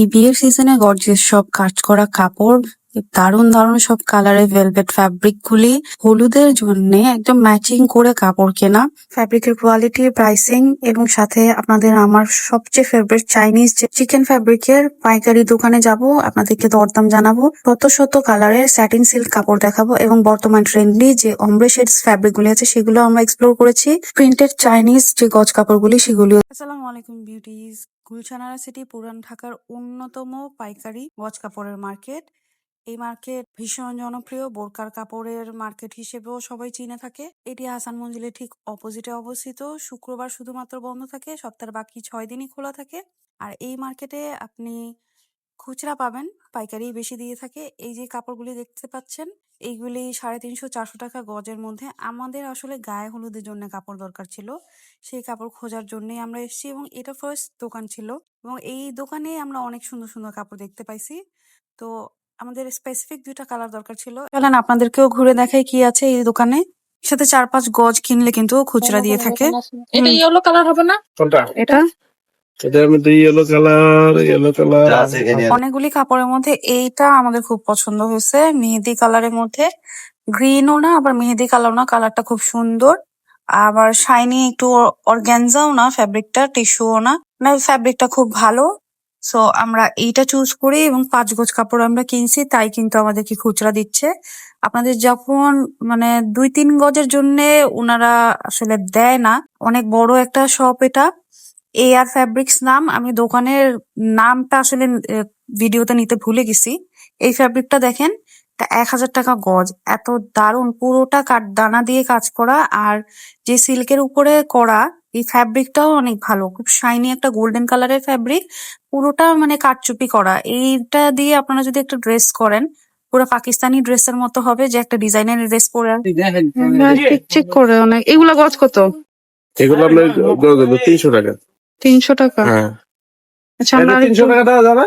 এই বিয়ের সিজনে গর্জিয়াস সব কাজ করা কাপড়, দারুণ দারুণ সব কালারের ভেলভেট ফ্যাব্রিক গুলি, হলুদের জন্য একদম ম্যাচিং করে কাপড় কেনা। ফ্যাব্রিকের কোয়ালিটি প্রাইসিং এবং সাথে আপনাদের আমার সবচেয়ে ফেভারিট চাইনিজ চিকেন ফ্যাব্রিকের পাইকারি দোকানে যাব, আপনাদেরকে দরদাম জানাব। শত শত কালারের স্যাটিন সিল্ক কাপড় দেখাবো এবং বর্তমান ট্রেন্ডলি যে অমব্রে ফ্যাব্রিক গুলি আছে সেগুলো আমরা এক্সপ্লোর করেছি। প্রিন্টেড চাইনিজ যে গজ কাপড়গুলি সেগুলি আসসালামু আলাইকুম বিউটিজ গুলশানারা সিটি পুরান ঢাকার অন্যতম পাইকারি গজ কাপড়ের মার্কেট। এই মার্কেট ভীষণ জনপ্রিয়। বোরকার কাপড়ের মার্কেট হিসেবেও সবাই চিনে থাকে। এটি হাসান মঞ্জিলের ঠিক অপোজিটে অবস্থিত। শুক্রবার শুধুমাত্র বন্ধ থাকে। সপ্তাহের বাকি ছয় দিনই খোলা থাকে। আর এই মার্কেটে আপনি খুচরা পাবেন পাইকারি বেশি দিয়ে থাকে। এই যে কাপড়গুলি দেখতে পাচ্ছেন এইগুলি সাড়ে তিনশো চারশো টাকা গজের মধ্যে। আমাদের আসলে গায়ে হলুদের জন্য কাপড় দরকার ছিল। সেই কাপড় খোঁজার জন্যই আমরা এসেছি এবং এটা ফার্স্ট দোকান ছিল। এবং এই দোকানে আমরা অনেক সুন্দর সুন্দর কাপড় দেখতে পাইছি। তো আমাদের স্পেসিফিক দুইটা কালার দরকার ছিল। চলেন আপনাদেরকেও ঘুরে দেখাই কি আছে এই দোকানে। সাথে চার পাঁচ গজ কিনলে কিন্তু খুচরা দিয়ে থাকে। এটা ইয়েলো কালার হবে না? কোনটা? এটা এটার মধ্যে ইয়েলো কালার ইয়েলো কালার অনেকগুলি কাপড়ের মধ্যে এইটা আমাদের খুব পছন্দ হয়েছে মেহেদি কালারের মধ্যে। গ্রিনও না আবার মেহেদি কালার না কালারটা খুব সুন্দর। আবার শাইনি একটু অর্গ্যানজাও না ফ্যাব্রিকটা টিস্যুও না। না ফ্যাব্রিকটা খুব ভালো। সো আমরা এইটা চুজ করি এবং পাঁচ গজ কাপড় আমরা কিনছি তাই কিন্তু আমাদেরকে খুচরা দিচ্ছে। আপনাদের যখন মানে দুই তিন গজের জন্য ওনারা আসলে দেয় না অনেক বড় একটা শপ এটা। এ আর ফ্যাব্রিক্স নাম আমি দোকানের নামটা আসলে ভিডিওতে নিতে ভুলে গেছি। এই ফ্যাব্রিকটা দেখেন এক হাজার টাকা গজ। এত দারুণ পুরোটা কাঠ দানা দিয়ে কাজ করা আর যে সিল্কের উপরে করা এই ফ্যাব্রিকটাও অনেক ভালো। খুব শাইনি একটা গোল্ডেন কালারের ফ্যাব্রিক পুরোটা মানে কাঠচুপি করা। এইটা দিয়ে আপনারা যদি একটা ড্রেস করেন পুরো পাকিস্তানি ড্রেসের মতো হবে যে একটা ডিজাইনের ড্রেস পরে চেক করে অনেক। এগুলা গজ কত? এগুলো আপনার তিনশো টাকা। তিনশো টাকা। হ্যাঁ। আচ্ছা আমরা তিনশো টাকা দেওয়া যাবে?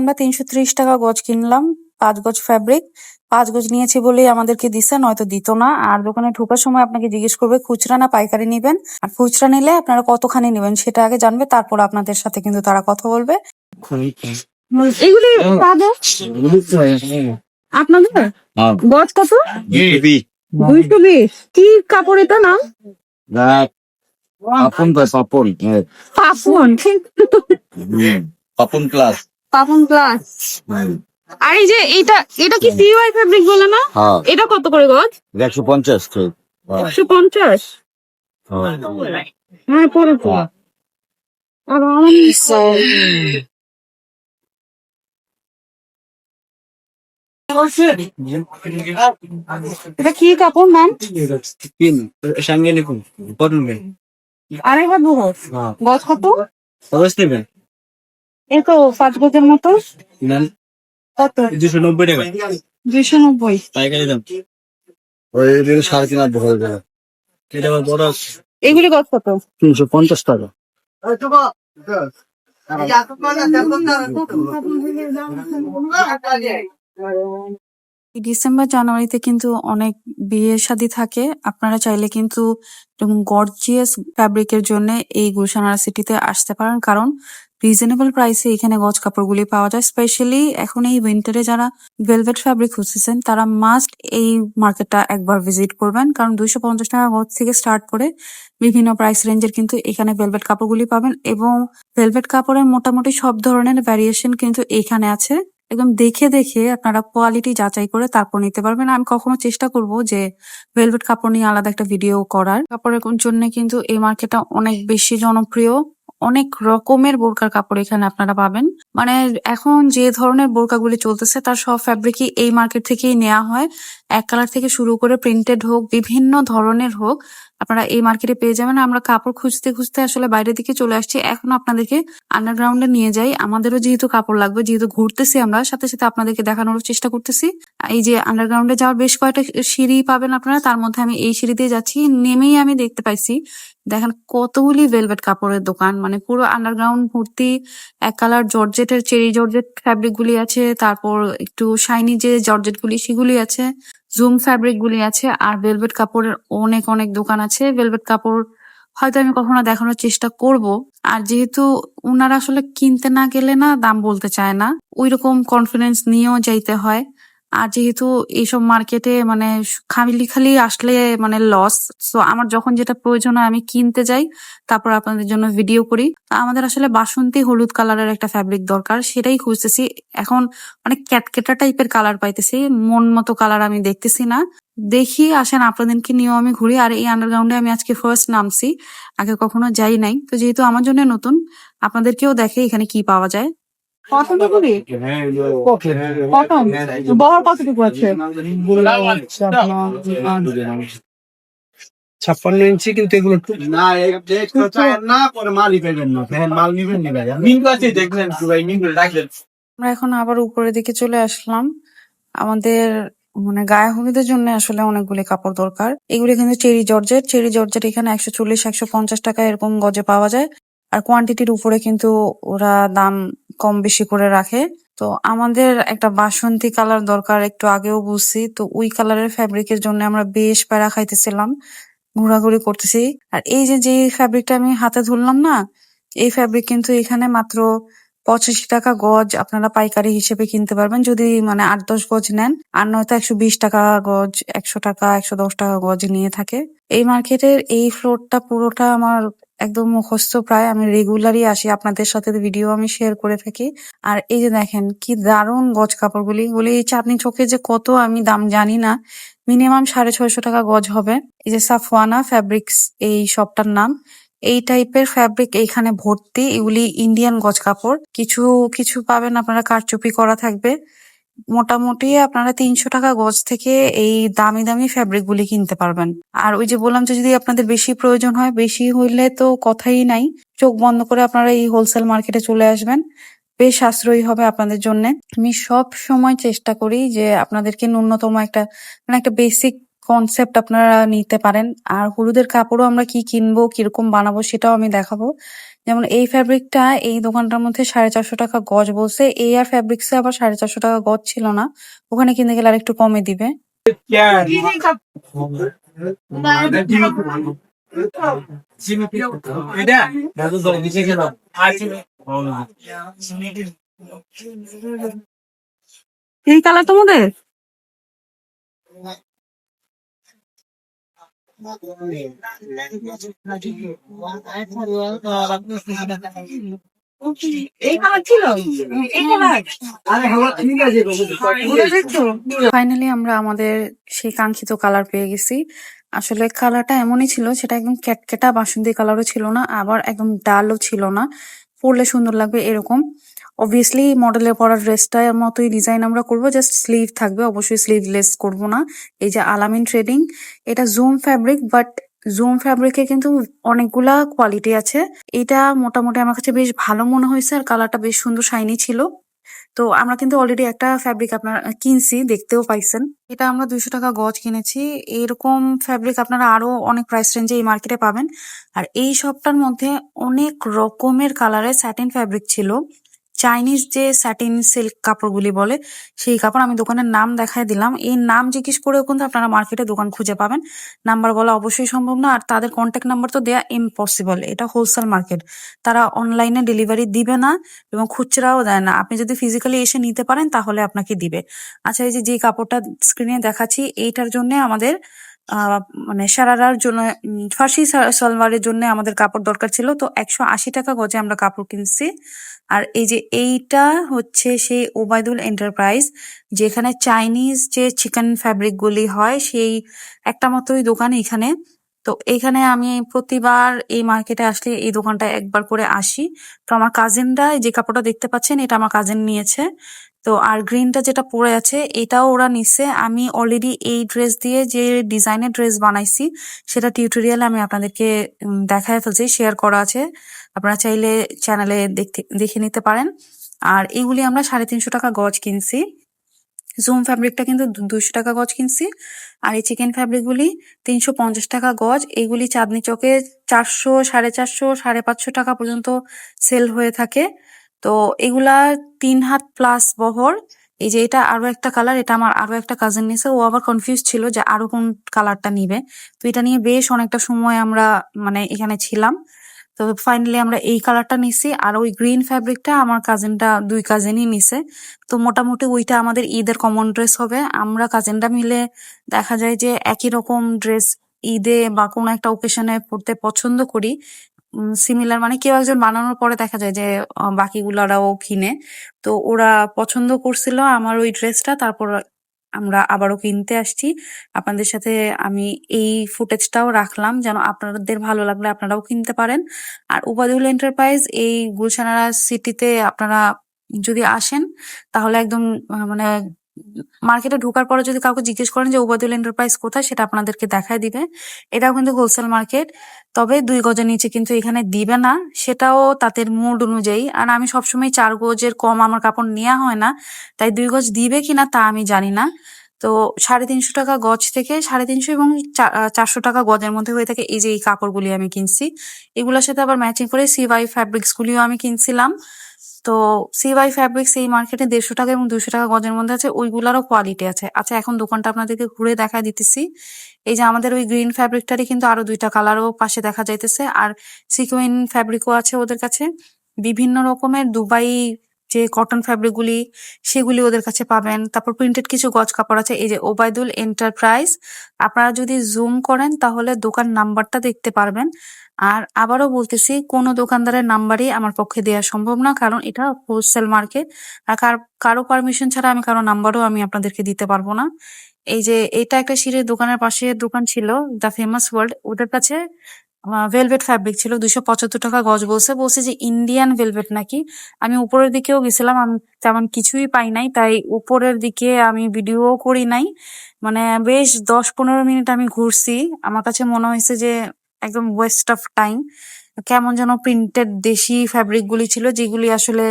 আমরা তিনশো ত্রিশ গজ কিনলাম পাঁচ গজ ফ্যাব্রিক পাঁচ গজ নিয়েছি বলেই আমাদেরকে দিছে নয়তো দিত না। আর দোকানে ঢোকার সময় আপনাকে জিজ্ঞেস করবে খুচরা না পাইকারি নিবেন? আর খুচরা নিলে আপনারা কতখানি নেবেন সেটা আগে জানবে তারপর আপনাদের সাথে কিন্তু তারা কথা বলবে। এগুলি আপনাদের? গজ কত? দুইশো বিশ। কি কাপড় এটা নাম? পাপন পাপন পাপন। পাপন ক্লাস। পাপন প্লাস আর এই যে এটা এটা কি পিওয়াই ফ্যাব্রিক বলে না? হ্যাঁ। এটা কত করে গজ? একশো পঞ্চাশ তো একশো পঞ্চাশ? হ্যাঁ। পরে তো। আর এটা কি কাপড়, ম্যাম? তিন সঙ্গে লিখুন কটন গজ কত? নেবেন এই তো পাঁচ গজের মতো। কত? দুশো নব্বই টাকা দুইশো নব্বই। পাইকারি দাম ওই সাড়ে তিন আট হয়ে যাবে এটা আবার বড় এগুলি গজ কত? তিনশো পঞ্চাশ টাকা। ডিসেম্বর জানুয়ারিতে কিন্তু অনেক বিয়ে শাদী থাকে। আপনারা চাইলে কিন্তু গর্জিয়াস ফ্যাব্রিকের জন্য এই গুলশানারা সিটিতে আসতে পারেন। কারণ রিজনেবল প্রাইসে এখানে গজ কাপড়গুলি পাওয়া যায়। স্পেশালি এখন এই উইন্টারে যারা ভেলভেট ফ্যাব্রিক খুঁজতেছেন, তারা মাস্ট এই মার্কেটটা একবার ভিজিট করবেন। কারণ দুইশো পঞ্চাশ টাকা গজ থেকে স্টার্ট করে বিভিন্ন প্রাইস রেঞ্জের কিন্তু এখানে ভেলভেট কাপড়গুলি পাবেন। এবং ভেলভেট কাপড়ের মোটামুটি সব ধরনের ভ্যারিয়েশন কিন্তু এখানে আছে। একদম দেখে দেখে আপনারা কোয়ালিটি যাচাই করে তারপর নিতে পারবেন। আমি কখনো চেষ্টা করব যে ভেলভেট কাপড় নিয়ে আলাদা একটা ভিডিও করার। কাপড়ের জন্য কিন্তু এই মার্কেটটা অনেক বেশি জনপ্রিয়। অনেক রকমের বোরকার কাপড় এখানে আপনারা পাবেন। মানে এখন যে ধরনের বোরকাগুলি চলতেছে, তার সব ফ্যাব্রিকই এই মার্কেট থেকেই নেওয়া হয়। এক কালার থেকে শুরু করে প্রিন্টেড হোক, বিভিন্ন ধরনের হোক, আপনারা এই মার্কেটে পেয়ে যাবেন। আমরা কাপড় খুঁজতে খুঁজতে আসলে বাইরের দিকে চলে আসছি। এখন আপনাদেরকে আন্ডারগ্রাউন্ডে নিয়ে যাই। আমাদেরও যেহেতু কাপড় লাগবে, যেহেতু ঘুরতেছি আমরা, সাথে সাথে আপনাদেরকে দেখানোর চেষ্টা করতেছি। এই যে আন্ডারগ্রাউন্ডে যাওয়ার বেশ কয়েকটা সিঁড়ি পাবেন আপনারা। তার মধ্যে আমি এই সিঁড়ি দিয়ে যাচ্ছি। নেমেই আমি দেখতে পাইছি, দেখেন কতগুলি ভেলভেট কাপড়ের দোকান। মানে পুরো আন্ডারগ্রাউন্ড ভর্তি এক কালার জর্জেটের চেরি জর্জেট ফ্যাব্রিক গুলি আছে। তারপর একটু শাইনি যে জর্জেট গুলি, সেগুলি আছে। জুম ফ্যাব্রিক গুলি আছে আর ভেলভেট কাপড়ের অনেক অনেক দোকান আছে। ভেলভেট কাপড় হয়তো আমি কখনো দেখানোর চেষ্টা করব। আর যেহেতু ওনারা আসলে কিনতে না গেলে না দাম বলতে চায় না ওই রকম কনফিডেন্স নিয়েও যাইতে হয়। আর যেহেতু এইসব মার্কেটে মানে খালি খালি আসলে মানে লস সো আমার যখন যেটা প্রয়োজন হয় আমি কিনতে যাই, তারপর আপনাদের জন্য ভিডিও করি। আমাদের আসলে বাসন্তী হলুদ কালারের একটা ফ্যাব্রিক দরকার, সেটাই খুঁজতেছি। এখন অনেক ক্যাটকেটা টাইপের কালার পাইতেছি, মন মতো কালার আমি দেখতেছি না। দেখি, আসেন আপনাদেরকে নিয়েও আমি ঘুরি। আর এই আন্ডারগ্রাউন্ডে আমি আজকে ফার্স্ট নামছি, আগে কখনো যাই নাই। তো যেহেতু আমার জন্য নতুন, আপনাদেরকেও দেখে এখানে কি পাওয়া যায়। পছন্দ কটন বহর কতটুকু আছে। ছাপ্পান্ন ইঞ্চি কিন্তু এগুলো না পরে মাল নিবেন নি দেখলেন ভাই রাখলেন। আমরা এখন আবার উপরের দিকে চলে আসলাম। আমাদের মানে গায়ে হলুদের জন্য আসলে অনেকগুলি কাপড় দরকার। এগুলি কিন্তু চেরি জর্জেট। চেরি জর্জেট এখানে একশো চল্লিশ একশো পঞ্চাশ টাকা এরকম গজে পাওয়া যায়। আর কোয়ান্টিটির উপরে কিন্তু ওরা দাম কম বেশি করে রাখে। তো আমাদের একটা বাসন্তী কালার দরকার, একটু আগেও বুঝছি। তো ওই কালারের ফ্যাব্রিকের জন্য আমরা বেশ প্যারা খাইতেছিলাম, ঘোরাঘুরি করতেছি। আর এই যে যে ফ্যাব্রিকটা আমি হাতে ধরলাম না, এই ফ্যাব্রিক কিন্তু এখানে মাত্র পঁচাশি টাকা গজ আপনারা পাইকারি হিসেবে কিনতে পারবেন। যদি মানে আট, দশ গজ নেন, আর নয়তো একশো বিশ টাকা গজ, একশো টাকা, একশো দশ টাকা গজ নিয়ে থাকে। এই মার্কেটের এই ফ্লোরটা পুরোটা আমার একদম মুখস্থ প্রায়, আমি রেগুলারই আসি। আপনাদের সাথে ভিডিও আমি শেয়ার করে থাকি। আর এই যে দেখেন, কি দারুণ গজ কাপড়গুলি। গুলি এই চাঁদনি চোখে যে কত আমি দাম জানি না মিনিমাম সাড়ে ছয়শো টাকা গজ হবে। এই যে সাফওয়ানা ফ্যাব্রিক্স এই শপটার নাম। এই টাইপের ফ্যাব্রিক এইখানে ভর্তি। এগুলি ইন্ডিয়ান গজ কাপড়। কিছু কিছু পাবেন, আপনারা কারচুপি করা থাকবে। মোটামুটি আপনারা তিনশো টাকা গজ থেকে এই দামি দামি ফ্যাব্রিক গুলি কিনতে পারবেন। আর ওই যে বললাম যে যদি আপনাদের বেশি প্রয়োজন হয়, বেশি হইলে তো কথাই নাই। চোখ বন্ধ করে আপনারা এই হোলসেল মার্কেটে চলে আসবেন। বেশ সাশ্রয়ী হবে আপনাদের জন্য। আমি সব সময় চেষ্টা করি যে আপনাদেরকে ন্যূনতম একটা মানে একটা বেসিক কনসেপ্ট আপনারা নিতে পারেন। আর হলুদের কাপড়ও আমরা কি কিনবো, কীরকম বানাবো সেটাও আমি দেখাবো। যেমন এই ফ্যাব্রিকটা এই দোকানটার মধ্যে সাড়ে চারশো টাকা গজ বলছে। এই আর ফ্যাব্রিক্সে আবার সাড়ে চারশো টাকা গজ ছিল না। ওখানে কিনতে গেলে আর একটু কমে দিবে। এই কালার তোমাদের এই কালার ছিল এই কালার আরে হলো ঠিক আছে ঘুরে দেখছ ফাইনালি আমরা আমাদের সেই কাঙ্ক্ষিত কালার পেয়ে গেছি। আসলে কালারটা এমনই ছিল, সেটা একদম ক্যাটকেটা বাসন্তী কালারও ছিল না, আবার একদম ডালও ছিল না। পরলে সুন্দর লাগবে এরকম। অবভিয়াসলি মডেলে পরা ড্রেসটার মতোই ডিজাইন আমরা করব জাস্ট স্লিভ থাকবে, অবশ্যই স্লিভলেস করব না। এই যে আলামিন ট্রেডিং এটা জুম ফ্যাব্রিক বাট জুম ফ্যাব্রিকে কিন্তু অনেকগুলা কোয়ালিটি আছে। এটা মোটামুটি আমার কাছে বেশ ভালো মনে হয়েছে, আর কালারটা বেশ সুন্দর শাইনি ছিল। তো আমরা কিন্তু অলরেডি একটা ফ্যাব্রিক আপনার কিনছি, দেখতেও পাইছেন। এটা আমরা দুইশো টাকা গজ কিনেছি। এরকম ফ্যাব্রিক আপনারা আরও অনেক প্রাইস রেঞ্জে এই মার্কেটে পাবেন। আর এই সপ্তাহের মধ্যে অনেক রকমের কালারের স্যাটিন ফ্যাব্রিক ছিল। চাইনিজ যে স্যাটিন সিল্ক কাপড়গুলি বলে, সেই কাপড় আমি দোকানের নাম দেখায় দিলাম। এই নাম জিজ্ঞেস করেও কিন্তু আপনারা মার্কেটে দোকান খুঁজে পাবেন। নাম্বার বলা অবশ্যই সম্ভব না, আর তাদের কন্ট্যাক্ট নাম্বার তো দেয়া ইম্পসিবল এটা হোলসেল মার্কেট তারা অনলাইনে ডেলিভারি দিবে না এবং খুচরাও দেয় না। আপনি যদি ফিজিক্যালি এসে নিতে পারেন, তাহলে আপনাকে দিবে। আচ্ছা এই যে যে কাপড়টা স্ক্রিনে দেখাচ্ছি, এইটার জন্য আমাদের মানে সারারার জন্য ফার্সি সালোয়ারের জন্য আমাদের কাপড় দরকার ছিল। তো একশো আশি টাকা গজে আমরা কাপড় কিনছি। আর এই যে এইটা হচ্ছে সেই ওবায়দুল এন্টারপ্রাইজ, যেখানে চাইনিজ যে চিকেন ফ্যাব্রিক গুলি হয়, সেই একটা মাত্রই দোকান এখানে। তো এখানে আমি প্রতিবার এই মার্কেটে আসলে এই দোকানটা একবার করে আসি। তো আমার কাজিনরা যে কাপড়টা দেখতে পাচ্ছেন, এটা আমার কাজিন নিয়েছে। তো আর গ্রিনটা যেটা পরে আছে, এটাও ওরা নিচ্ছে। আমি অলরেডি এই ড্রেস দিয়ে যে ডিজাইনের ড্রেস বানাইছি, সেটা টিউটোরিয়ালে আমি আপনাদেরকে দেখায় ফেলছি শেয়ার করা আছে। আপনারা চাইলে চ্যানেলে দেখতে, দেখে নিতে পারেন। আর এইগুলি আমরা সাড়ে তিনশো টাকা গজ কিনছি। জুম ফ্যাব্রিকটা কিন্তু দুশো টাকা গজ কিনছি। আর এই চিকেন ফ্যাব্রিকগুলি তিনশো পঞ্চাশ টাকা গজ। এইগুলি চাঁদনি চকে চারশো, সাড়ে চারশো, সাড়ে পাঁচশো টাকা পর্যন্ত সেল হয়ে থাকে। তো এগুলা তিন হাত প্লাস বহর। এই যে এটা আরও একটা কালার এটা আমার আরও একটা কাজিন নিছে। ও আবার কনফিউজ ছিল যে আরও কোন কালারটা নিবে। তো এটা নিয়ে বেশ অনেকটা সময় আমরা মানে এখানে ছিলাম। তো ফাইনালি আমরা এই কালারটা নিছি। আর ওই গ্রিন ফ্যাব্রিকটা আমার কাজিনটা দুই কাজিনই নিছে। তো মোটামুটি ওইটা আমাদের ঈদের কমন ড্রেস হবে। আমরা কাজিনরা মিলে দেখা যায় যে একই রকম ড্রেস ঈদে বা কোনো একটা ওকেশনে পড়তে পছন্দ করি। সিমিলার মানে কেউ একজন বানানোর পরে দেখা যায় যে বাকিগুলারাও কিনে। তো ওরা পছন্দ করছিল আমার ওই ড্রেসটা তারপর আমরা আবারও কিনতে আসছি। আপনাদের সাথে আমি এই ফুটেজটাও রাখলাম যেন আপনাদের ভালো লাগলে আপনারাও কিনতে পারেন। আর উবাদুল এন্টারপ্রাইজ এই গুলশানারা সিটিতে আপনারা যদি আসেন, তাহলে একদম মানে মার্কেটে ঢোকার পরে যদি কাউকে জিজ্ঞেস করেন যে উবাদুল এন্টারপ্রাইজ কোথায়? সেটা আপনাদেরকে দেখায় দিবে। এটাও কিন্তু হোলসেল মার্কেট তবে দুই গজের নিচে কিন্তু এখানে দিবে না। সেটাও তাদের মুড অনুযায়ী। আর আমি সবসময় চার গজের কম আমার কাপড় নেওয়া হয় না। তাই দুই গজ দিবে কিনা তা আমি জানি না। তো সাড়ে তিনশো টাকা গজ থেকে সাড়ে তিনশো এবং চারশো টাকা গজের মধ্যে হয়ে থাকে এই যে এই কাপড়গুলি আমি কিনছি। এগুলোর সাথে আবার ম্যাচিং করে সিওয়াই ফ্যাব্রিক্স গুলিও আমি কিনছিলাম। তো সিওয়াই ফ্যাব্রিক্স এই মার্কেটে দেড়শো টাকা এবং দুশো টাকা গজের মধ্যে আছে, ওইগুলারও কোয়ালিটি আছে। আচ্ছা এখন দোকানটা আপনাদেরকে ঘুরে দেখা দিতেছি। এই যে আমাদের ওই গ্রিন ফ্যাব্রিকটারই কিন্তু আরও দুইটা কালারও পাশে দেখা যাইতেছে। আর সিকুইন ফ্যাব্রিকও আছে ওদের কাছে। বিভিন্ন রকমের দুবাই যে কটন ফ্যাব্রিক গুলি সেগুলি ওদের কাছে পাবেন। তারপর প্রিন্টেড কিছু গজ কাপড় আছে, এই যে ওবায়দুল এন্টারপ্রাইজ আপনারা যদি জুম করেন তাহলে দোকান নাম্বারটা দেখতে পারবেন। আর আবারও বলতেছি, কোনো দোকানদারের নাম্বারই আমার পক্ষে দেওয়া সম্ভব না, কারণ এটা হোলসেল মার্কেট আর কার- কারও পারমিশন ছাড়া আমি কারও নাম্বারও আমি আপনাদেরকে দিতে পারব না। এই যে, এটা একটা সিঁড়ির দোকানের পাশে দোকান ছিল দ্য ফেমাস ওয়ার্ল্ড ওদের কাছে ভেলভেট ফ্যাব্রিক ছিল দুশো পঁচাত্তর টাকা গজ বলছে। বলছে যে ইন্ডিয়ান ভেলভেট নাকি? আমি উপরের দিকেও গেছিলাম, আমি তেমন কিছুই পাই নাই, তাই উপরের দিকে আমি ভিডিও করি নাই। মানে বেশ দশ পনেরো মিনিট আমি ঘুরছি। আমার কাছে মনে হয়েছে যে একদম ওয়েস্ট অফ টাইম কেমন যেন প্রিন্টেড দেশি ফ্যাব্রিক গুলি ছিল, যেগুলি আসলে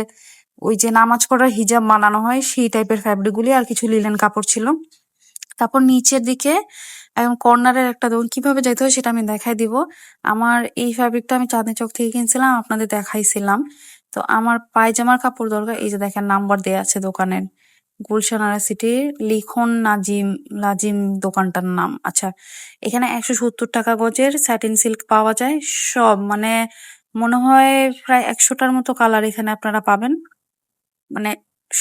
ওই যে নামাজ পড়ার হিজাব বানানো হয়, সেই টাইপের ফ্যাব্রিক গুলি আর কিছু লিলেন কাপড় ছিল। তারপর নিচের দিকে একদম কর্নারের একটা দোকান, কীভাবে যেতে হয় সেটা আমি দেখাই দিব। আমার এই ফ্যাব্রিকটা আমি চাঁদনি চক থেকে কিনছিলাম, আপনাদের দেখাইছিলাম। তো আমার পায়জামার কাপড় দরকার, এই যে দেখেন নাম্বার দেয়া আছে দোকানের। গুলশানারা সিটি লিখন নাজিম লাজিম দোকানটার নাম। আচ্ছা এখানে একশো সত্তর টাকা গজের স্যাটিন সিল্ক পাওয়া যায়। সব মানে মনে হয় প্রায় একশোটার মতো কালার এখানে আপনারা পাবেন। মানে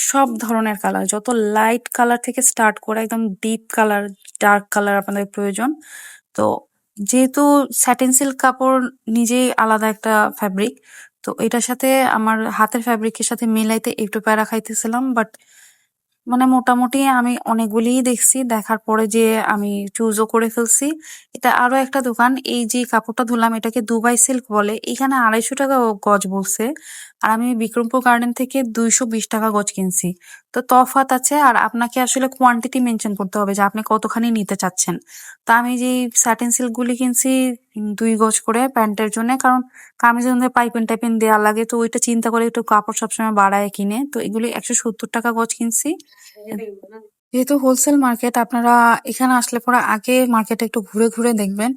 সব ধরনের কালার যত লাইট কালার থেকে স্টার্ট করে একদম ডিপ কালার ডার্ক কালার আপনাদের প্রয়োজন। তো যেহেতু স্যাটিন সিল্ক কাপড় নিজেই আলাদা একটা ফ্যাব্রিক তো এটার সাথে আমার হাতের ফ্যাব্রিকের সাথে মিলাইতে একটু প্যারা খাইতেছিলাম বাট মানে মোটামুটি আমি অনেকগুলিই দেখছি, দেখার পরে যে আমি চুজও করে ফেলছি। এটা আরও একটা দোকান, এই যে কাপড়টা ধুলাম, এটাকে দুবাই সিল্ক বলে, এখানে আড়াইশো টাকা গজ বলছে। আর আমি বিক্রমপুর গার্ডেন থেকে দুইশো বিশ টাকা গজ কিনছি। তো তফাৎ আছে আর আপনাকে আসলে কোয়ান্টিটি মেনশন করতে হবে যে আপনি কতখানি নিতে চাচ্ছেন। তা আমি যে স্যাটিন সিল্ক গুলি কিনছি দুই গজ করে প্যান্টের জন্য, কারণ কামিজের মধ্যে পাইপেন টাইপেন দেওয়া লাগে, তো ওইটা চিন্তা করে একটু কাপড় সবসময় বাড়ায় কিনে। তো এগুলি একশো সত্তর টাকা গজ কিনছি। যেহেতু হোলসেল মার্কেট আপনারা এখানে আসলে পরে আগে মার্কেটে একটু ঘুরে ঘুরে দেখবেন।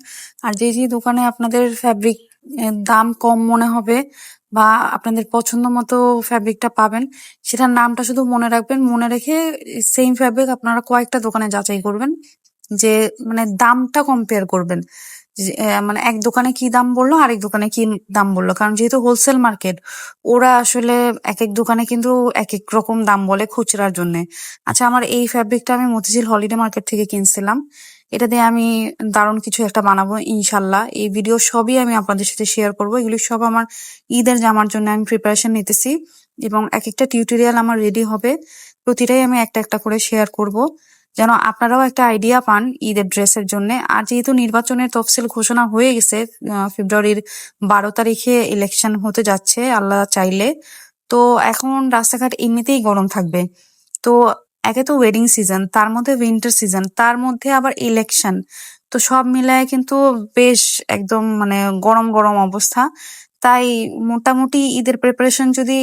আর যে যে দোকানে আপনাদের ফ্যাব্রিক দাম কম মনে হবে বা আপনাদের পছন্দ মতো ফ্যাব্রিকটা পাবেন, সেটার নামটা শুধু মনে রাখবেন। মনে রেখে সেম ফ্যাব্রিক আপনারা কয়েকটা দোকানে যাচাই করবেন, যে মানে দামটা কম্পেয়ার করবেন। মানে এক দোকানে কি দাম বলল, আরেক দোকানে কি দাম বলল। কারণ যেহেতু হোলসেল মার্কেট ওরা আসলে এক এক দোকানে কিন্তু এক এক রকম দাম বলে খুচরার জন্য। আচ্ছা আমার এই ফ্যাব্রিকটা আমি মতিঝিল হলিডে মার্কেট থেকে কিনছিলাম। এটা দিয়ে আমি দারুণ কিছু একটা বানাবো, ইনশাল্লাহ। এই ভিডিও সবই আমি আপনাদের সাথে শেয়ার করব। এগুলি সব আমার ঈদের জামার জন্য আমি প্রিপারেশন নিতেছি এবং এক একটা টিউটোরিয়াল আমার রেডি হবে। প্রতিটাই আমি একটা একটা করে শেয়ার করব। যেন আপনারাও একটা আইডিয়া পান ঈদের ড্রেসের জন্য। আর যেহেতু নির্বাচনের তফসিল ঘোষণা হয়ে গেছে ফেব্রুয়ারির বারো তারিখে ইলেকশন হতে যাচ্ছে, আল্লাহ চাইলে। তো এখন রাস্তাঘাট এমনিতেই গরম থাকবে। তো একে তো ওয়েডিং সিজন তার মধ্যে উইন্টার সিজন তার মধ্যে আবার ইলেকশন তো সব মিলায় কিন্তু বেশ একদম মানে গরম গরম অবস্থা। তাই মোটামুটি ঈদের প্রিপারেশন যদি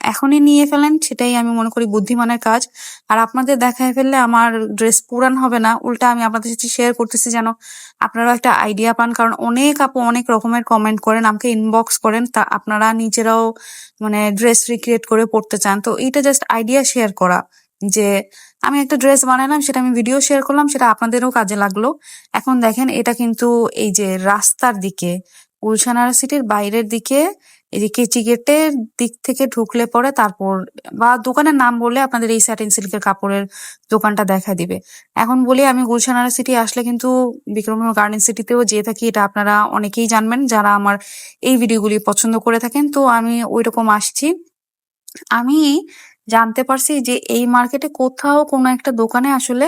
এখনই নিয়ে ফেলেন, সেটাই আমি মনে করি বুদ্ধিমানের কাজ। আর আপনাদের দেখায় ফেললে আমার ড্রেস পুরান হবে না, উল্টা আমি আপনাদের সাথে শেয়ার করতেছি যেন আপনারাও একটা আইডিয়া পান। কারণ অনেক আপু অনেক রকমের কমেন্ট করেন, আমাকে ইনবক্স করেন, তা আপনারা নিজেরাও মানে ড্রেস রিক্রিয়েট করে পড়তে চান। তো এটা জাস্ট আইডিয়া শেয়ার করা। যে আমি একটা ড্রেস বানালাম সেটা আমি ভিডিও শেয়ার করলাম, সেটা আপনাদেরও কাজে লাগল। এখন দেখেন, এটা কিন্তু এই যে রাস্তার দিকে গুলশান সিটির বাইরের দিকে, এই যে কেচি গেটের দিক থেকে ঢুকলে পরে তারপর, বা দোকানের নাম বললে আপনাদের এই স্যাটিন সিল্কের কাপড়ের দোকানটা দেখা দিবে। এখন বলি, আমি গুলশান সিটি আসলে কিন্তু বিক্রমপুর গার্ডেন সিটিতেও যেয়ে থাকি, এটা আপনারা অনেকেই জানবেন, যারা আমার এই ভিডিওগুলি পছন্দ করে থাকেন। তো আমি ওইরকম আসছি। আমি জানতে পারছি যে এই মার্কেটে কোথাও কোনো একটা দোকানে আসলে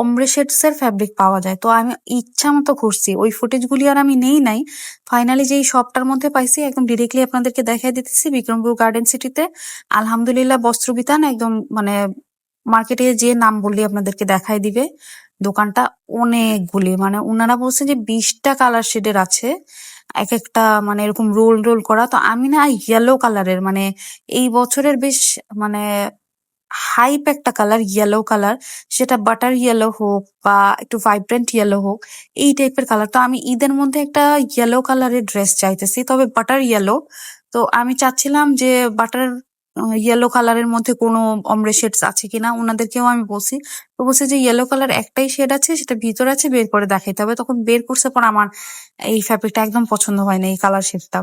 অমরে এর ফ্যাব্রিক পাওয়া যায়। তো আমি ইচ্ছা মতো ঘুরছি ওই ফুটেজ গুলি আর আমি নেই নাই। ফাইনালি যেই শপটার মধ্যে পাইছি, একদম ডিরেক্টলি আপনাদেরকে দেখাই দিতেছি বিক্রমপুর গার্ডেন সিটিতে আলহামদুলিল্লাহ বস্ত্র বিতান একদম মানে মার্কেটে যে নাম বললি আপনাদেরকে দেখাই দিবে। দোকানটা অনেকগুলি মানে ওনারা বলছে যে বিশটা কালার শেডের আছে। এক একটা মানে এরকম রোল রোল করা। তো আমি না ইয়েলো কালারের মানে এই বছরের বেশ মানে হাইপ একটা কালার ইয়েলো কালার সেটা বাটার ইয়েলো হোক বা একটু ভাইব্রেন্ট ইয়েলো হোক, এই টাইপের কালার তো আমি ঈদের মধ্যে একটা ইয়েলো কালারের ড্রেস চাইতেছি, তবে বাটার ইয়েলো তো আমি চাচ্ছিলাম যে বাটার ইয়েলো কালারের মধ্যে কোনো অমরে শেডস আছে কিনা ওনাদেরকেও আমি বলছি। তো বলছে যে ইয়েলো কালার একটাই শেড আছে, সেটা ভিতরে আছে, বের করে দেখাইতে হবে। তখন বের করছে পর আমার এই ফ্যাব্রিকটা একদম পছন্দ হয় না, এই কালার শেডটা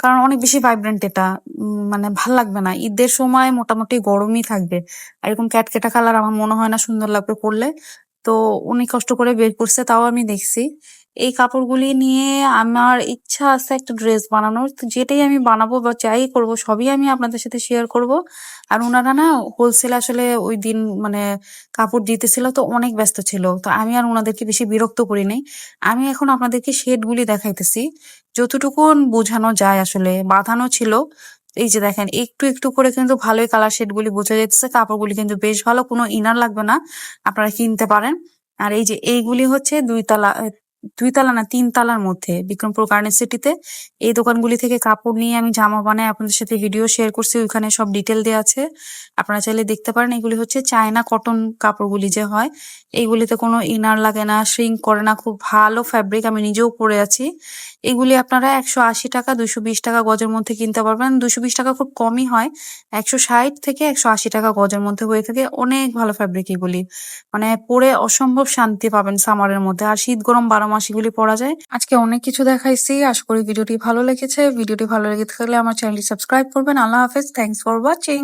কারণ অনেক বেশি ভাইব্রেন্ট এটা মানে ভালো লাগবে না। ঈদের সময় মোটামুটি গরমই থাকবে। আর এরকম ক্যাটকেটা কালার আমার মনে হয় না সুন্দর লাগবে পরলে। তো উনি কষ্ট করে বের করছে, তাও আমি দেখছি। এই কাপড়গুলি নিয়ে আমার ইচ্ছা আছে একটা ড্রেস বানানোর। তো যেটাই আমি বানাবো বা যাই করব, সবই আমি আপনাদের সাথে শেয়ার করব। আর ওনারা না হোলসেল আসলে ওই দিন মানে কাপড় দিতেছিল, তো অনেক ব্যস্ত ছিল। তো আমি আর ওনাদেরকে বেশি বিরক্ত করি নাই। আমি এখন আপনাদেরকে শেডগুলি দেখাইতেছি। যতটুকু বোঝানো যায় আসলে, বাঁধানো ছিল। এই যে দেখেন, একটু একটু করে কিন্তু ভালোই কালার শেড গুলি বোঝা যাচ্ছে কাপড়গুলি কিন্তু বেশ ভালো, কোনো ইনার লাগবে না। আপনারা কিনতে পারেন। আর এই যে এইগুলি হচ্ছে দুই তালা দুই তালা না তিন তালার মধ্যে বিক্রমপুর গার্ডেন সিটিতে। এই দোকানগুলি থেকে কাপড় নিয়ে আমি জামা বানাই, আপনাদের সাথে ভিডিও শেয়ার করছি, ওইখানে সব ডিটেল দেওয়া আছে। আপনারা চাইলে দেখতে পারেন, এগুলি হচ্ছে চায়না কটন কাপড়গুলি যে হয়, এইগুলিতে কোনো ইনার লাগে না শ্রিঙ্ক করে না, খুব ভালো ফ্যাব্রিক আমি নিজেও পরে আছি। এগুলি আপনারা একশো আশি টাকা দুশো বিশ টাকা গজের মধ্যে কিনতে পারবেন। দুশো বিশ টাকা খুব কমই হয়, একশো ষাট থেকে একশো আশি টাকা গজের মধ্যে হয়ে থাকে। অনেক ভালো ফ্যাব্রিক এগুলি। মানে পরে অসম্ভব শান্তি পাবেন সামারের মধ্যে। আর শীত গরম বারো মাস পড়া যায়। আজকে অনেক কিছু দেখাইছি। আশা করি ভিডিওটি ভালো লেগেছে। ভিডিওটি ভালো লেগে থাকলে আমার চ্যানেলটি সাবস্ক্রাইব করবেন। আল্লাহ হাফেজ। Thanks for watching